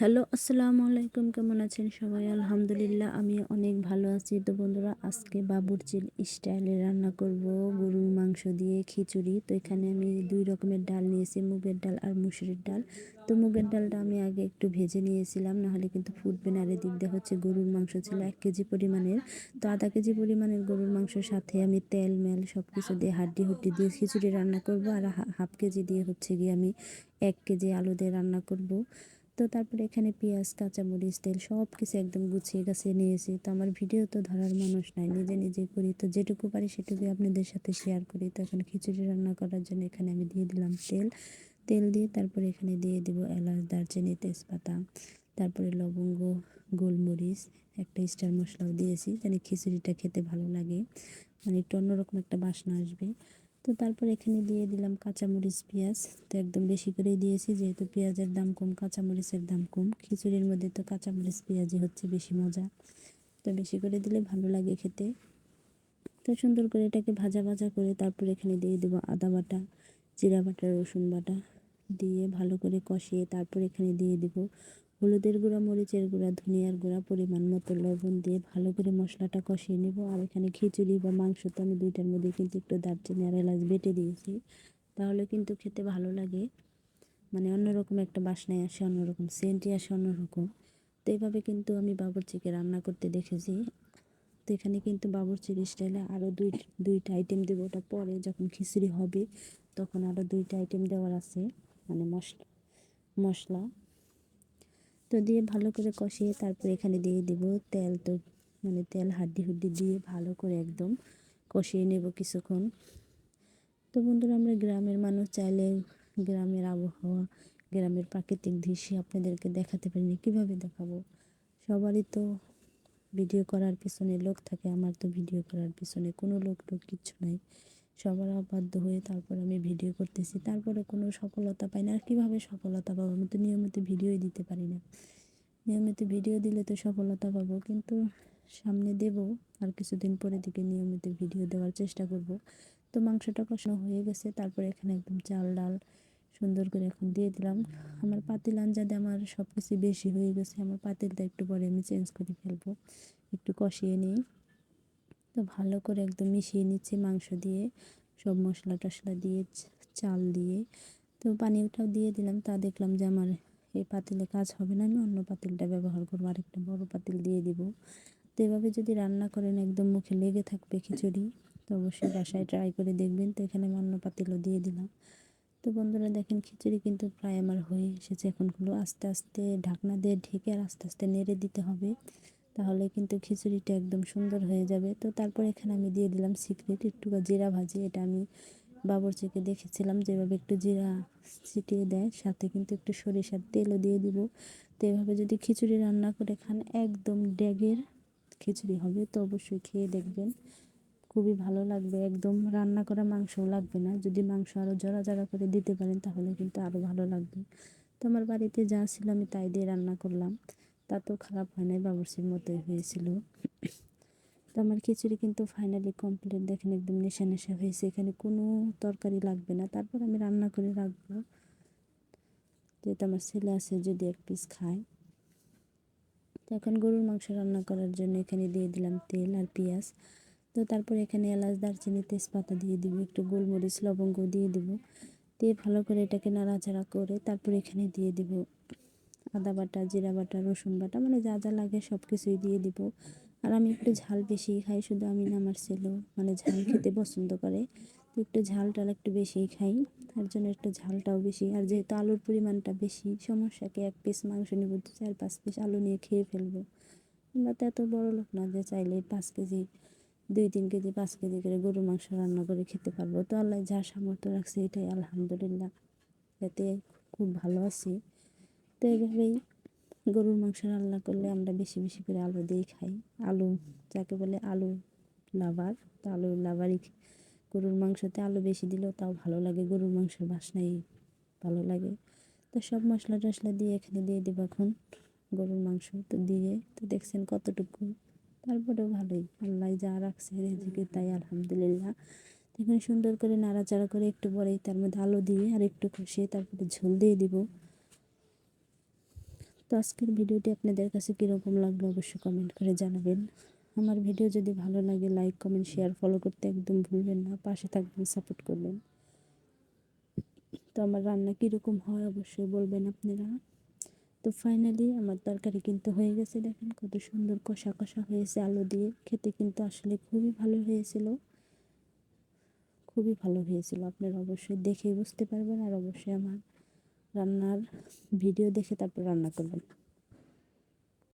Hello, আসসালামু আলাইকুম। কেমন আছেন সবাই? আলহামদুলিল্লাহ, আমি অনেক ভালো আছি। তো বন্ধুরা, আজকে বাবুরচির স্টাইলে রান্না করব। গরুর মাংস দিয়ে খিচুড়ি। তো এখানে আমি দুই রকমের ডাল নিয়েছি, মুগের ডাল আর মুসুরির ডাল। তো মুগের ডালটা আমি আগে একটু ভেজে নিয়েছিলাম, নাহলে কিন্তু ফুটবে না। এদিক দিয়ে হচ্ছে গরুর মাংস ছিল এক কেজি পরিমাণের। তো আধা কেজি পরিমাণের গরুর মাংসের সাথে আমি তেল, মেল সব কিছু দিয়ে হাড্ডি হুড্ডি দিয়ে খিচুড়ি রান্না করব। আর হাফ কেজি দিয়ে হচ্ছে গিয়ে আমি এক কেজি আলু দিয়ে রান্না করব। তো তারপরে এখানে পেঁয়াজ, কাঁচামরিচ, তেল সব কিছু একদম গুছিয়ে গাছিয়ে নিয়েছি। তো আমার ভিডিও তো ধরার মানুষ নাই, নিজে নিজে করি। তো যেটুকু পারি সেটুকুই আপনাদের সাথে শেয়ার করি। তো এখন খিচুড়ি রান্না করার জন্য এখানে আমি দিয়ে দিলাম তেল। তেল দিয়ে তারপরে এখানে দিয়ে দিব এলাচ, দারচিনি, তেজপাতা, তারপরে লবঙ্গ, গোলমরিচ, একটা স্টার মশলাও দিয়েছি যেন খিচুড়িটা খেতে ভালো লাগে। মানে একটু অন্যরকম একটা বাসনা আসবে। তো তারপর এখানে দিয়ে দিলাম কাঁচামরিচ, পেঁয়াজ। তো একদম বেশি করেই দিয়েছি, যেহেতু পেঁয়াজের দাম কম, কাঁচামরিচের দাম কম। খিচুড়ির মধ্যে তো কাঁচামরিচ, পেঁয়াজই হচ্ছে বেশি মজা। তো বেশি করে দিলে ভালো লাগে খেতে। তো সুন্দর করে এটাকে ভাজা ভাজা করে তারপর এখানে দিয়ে দেবো আদা বাটা, জিরা বাটা, রসুন বাটা। দিয়ে ভালো করে কষিয়ে তারপর এখানে দিয়ে দেবো হলুদের গুঁড়া, মরিচের গুঁড়া, ধনিয়ার গুঁড়া, পরিমাণ মতো লবণ দিয়ে ভালো করে মশলাটা কষিয়ে নেব। আর এখানে খিচুড়ি বা মাংস তো আমি দুইটার মধ্যে কিন্তু একটু দারচিনি আর এলাচ বেটে দিয়েছি। তাহলে কিন্তু খেতে ভালো লাগে। মানে অন্যরকম একটা বাসনায় আসে, অন্যরকম সেন্টই আসে, অন্যরকম। তো এইভাবে কিন্তু আমি বাবরচিকে রান্না করতে দেখেছি। তো এখানে কিন্তু বাবরচির স্টাইলে আরও দুই, দুইটা আইটেম দেবো। ওটা পরে যখন খিচুড়ি হবে তখন আরও দুইটা আইটেম দেওয়ার আছে। মানে মশলা মশলা। তো দিয়ে ভালো করে কষিয়ে তারপর এখানে দিয়ে দেব তেল। তো মানে তেল হাড্ডি হুড্ডি দিয়ে ভালো করে একদম কষিয়ে নেব কিছুক্ষণ। তো বন্ধুরা, আমরা গ্রামের মানুষ চাইলে গ্রামের আবহাওয়া, গ্রামের প্রাকৃতিক দৃশ্য আপনাদেরকে দেখাতে পারি পারিনি, কীভাবে দেখাবো? সবারই তো ভিডিও করার পিছনে লোক থাকে, আমার তো ভিডিও করার পিছনে কোনো লোক টোক কিচ্ছু নাই। সবার অবাধ্য হয়ে তারপর আমি ভিডিও করতেছি। তারপরে কোনো সফলতা পাই না। আর কীভাবে সফলতা পাবো? আমি তো নিয়মিত ভিডিওই দিতে পারি না। নিয়মিত ভিডিও দিলে তো সফলতা পাবো। কিন্তু সামনে দেব, আর কিছুদিন পরে দিকে নিয়মিত ভিডিও দেওয়ার চেষ্টা করব। তো মাংসটা কষানো হয়ে গেছে। তারপরে এখানে একদম চাল, ডাল সুন্দর করে এখন দিয়ে দিলাম। আমার পাতিল আঞ্জাদে আমার সব কিছু বেশি হয়ে গেছে। আমার পাতিলটা একটু পরে আমি চেঞ্জ করে ফেলব। একটু কষিয়ে নিই। তো ভালো করে একদম মিশিয়ে নিচ্ছি মাংস দিয়ে, সব মশলা টশলা দিয়ে, চাল দিয়ে। তো পানিটাও দিয়ে দিলাম, তা দেখলাম যে আমার এই পাতিলে কাজ হবে না, আমি অন্য পাতিলটা ব্যবহার করব, আরেকটা বড় পাতিল দিয়ে দিব। তো এভাবে যদি রান্না করেন, একদম মুখে লেগে থাকবে খিচুড়ি, তো অবশ্যই বাসায় ট্রাই করে দেখবেন। তো এখানে আমি অন্য পাতিলও দিয়ে দিলাম। তো বন্ধুরা দেখেন, খিচুড়ি কিন্তু প্রায় আমার হয়ে এসেছে। এখন হলো আস্তে আস্তে ঢাকনা দিয়ে ঢেকে আর আস্তে আস্তে নেড়ে দিতে হবে। তাহলে কিন্তু খিচুড়িটা একদম সুন্দর হয়ে যাবে। তো তারপর এখানে আমি দিয়ে দিলাম সিক্রেট একটু জিরা ভাজি, এটা আমি বাবরচিকে দেখেছিলাম যেভাবে একটু জিরা ছিটিয়ে দেয়, সাথে কিন্তু একটু সরিষার তেলও দিয়ে দিব। তো এভাবে যদি খিচুড়ি রান্না করে খান, একদম ড্যাগের খিচুড়ি হবে, তো অবশ্যই খেয়ে দেখবেন। খুবই ভালো লাগবে, একদম রান্না করা মাংসও লাগবে না। যদি মাংস আরও জড়া জড়া করে দিতে পারেন, তাহলে কিন্তু আরও ভালো লাগবে। তো আমার বাড়িতে যা ছিল আমি তাই দিয়ে রান্না করলাম। তাতেও খারাপ হয় নাই বাবরচির মতোই হয়েছিল। তো আমার খিচুড়ি কিন্তু ফাইনালি কমপ্লিট দেখেন একদম নেশা নেশা হয়েছে, এখানে কোনো তরকারি লাগবে না। তারপর আমি রান্না করে রাখব। যেহেতু আমার ছেলে আছে, যদি এক পিস খায়। তো এখন গরুর মাংস রান্না করার জন্য এখানে দিয়ে দিলাম তেল আর পেঁয়াজ। তো তারপর এখানে এলাচ, দারচিনি, তেজপাতা দিয়ে দিব, একটু গোলমরিচ লবঙ্গ দিয়ে দিব। দিয়ে ভালো করে এটাকে নাড়াচাড়া করে তারপর এখানে দিয়ে দিব আদা বাটা, জিরা বাটা, রসুন বাটা মানে যা যা লাগে সব কিছুই দিয়ে দিব। আর আমি একটু ঝাল বেশি খাই, শুধু আমি না আমার ছেলেও মানে ঝাল খেতে পছন্দ করে। তো একটু ঝালটাল একটু বেশিই খাই, তার জন্য একটু ঝালটাও বেশি। আর যেহেতু আলুর পরিমাণটা বেশি সমস্যাকে এক পিস মাংস নেব চার, পাঁচ পিস আলু নিয়ে খেয়ে ফেলব। আমরা তো এত বড় লোক না যে চাইলে পাঁচ কেজি, দুই, তিন কেজি, পাঁচ কেজি করে গরুর মাংস রান্না করে খেতে পারব। তো আল্লাহ যা সামর্থ্য রাখছে এটাই আলহামদুলিল্লাহ। এতে খুব ভালো আছি। তো এইভাবেই গরুর মাংস রান্না করলে আমরা বেশি বেশি করে আলু দিয়েই খাই। আলু যাকে বলে আলু লাভার, তো আলু লাভারই গরুর মাংসতে আলু বেশি দিলেও তাও ভালো লাগে, গরুর মাংসের বাসনাই ভালো লাগে। তো সব মশলা টশলা দিয়ে এখানে দিয়ে দেবো এখন গরুর মাংস তো দিয়ে, তো দেখছেন কতটুকু। তারপরেও ভালোই, আল্লাহ যা রাখছে রেজিকে তাই, আলহামদুলিল্লাহ। এখানে সুন্দর করে নাড়াচাড়া করে একটু পরেই তার মধ্যে আলু দিয়ে আর একটু কষিয়ে তারপরে ঝোল দিয়ে দিব। তো আজকের ভিডিওটি আপনাদের কাছে কীরকম লাগল অবশ্যই কমেন্ট করে জানাবেন। আমার ভিডিও যদি ভালো লাগে লাইক কমেন্ট শেয়ার ফলো করতে একদম ভুলবেন না, পাশে থাকবেন সাপোর্ট করবেন। তো আমার রান্না কীরকম হয় অবশ্যই বলবেন আপনারা। তো ফাইনালি আমার তরকারি কিন্তু হয়ে গেছে, দেখেন কত সুন্দর কষা কষা হয়েছে আলু দিয়ে। খেতে কিন্তু আসলে খুবই ভালো হয়েছিল। খুবই ভালো হয়েছিল, আপনারা অবশ্যই দেখে বুঝতে পারবেন, আর অবশ্যই আমার রান্নার ভিডিও দেখে তারপর রান্না করবেন।